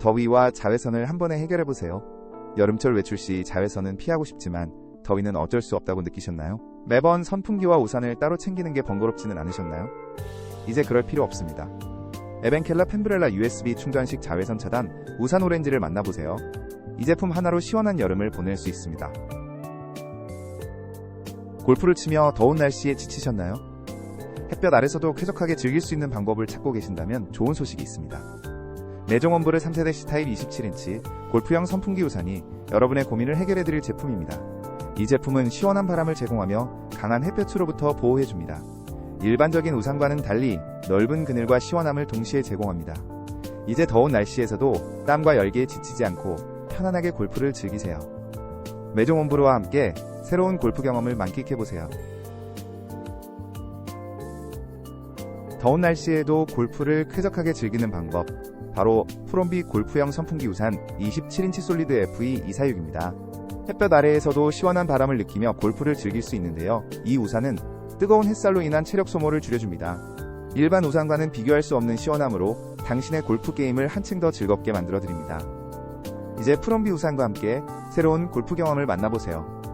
더위와 자외선을 한 번에 해결해 보세요. 여름철 외출 시 자외선은 피하고 싶지만 더위는 어쩔 수 없다고 느끼셨나요? 매번 선풍기와 우산을 따로 챙기는 게 번거롭지는 않으셨나요? 이제 그럴 필요 없습니다. 에벤켈라 펜브렐라 USB 충전식 자외선 차단 우산 오렌지를 만나보세요. 이 제품 하나로 시원한 여름을 보낼 수 있습니다. 골프를 치며 더운 날씨에 지치셨나요? 햇볕 아래서도 쾌적하게 즐길 수 있는 방법을 찾고 계신다면 좋은 소식이 있습니다. 내종원브르 3세대 C타입 27인치 골프형 선풍기 우산이 여러분의 고민을 해결해드릴 제품입니다. 이 제품은 시원한 바람을 제공하며 강한 햇볕으로부터 보호해줍니다. 일반적인 우산과는 달리 넓은 그늘과 시원함을 동시에 제공합니다. 이제 더운 날씨에서도 땀과 열기에 지치지 않고 편안하게 골프를 즐기세요. 매종원브루와 함께 새로운 골프 경험을 만끽해보세요. 더운 날씨에도 골프를 쾌적하게 즐기는 방법. 바로 프롬비 골프형 선풍기 우산 27인치 솔리드 FE 246입니다. 햇볕 아래에서도 시원한 바람을 느끼며 골프를 즐길 수 있는데요. 이 우산은 뜨거운 햇살로 인한 체력 소모를 줄여줍니다. 일반 우산과는 비교할 수 없는 시원함으로 당신의 골프 게임을 한층 더 즐겁게 만들어드립니다. 이제 프롬비 우산과 함께 새로운 골프 경험을 만나보세요.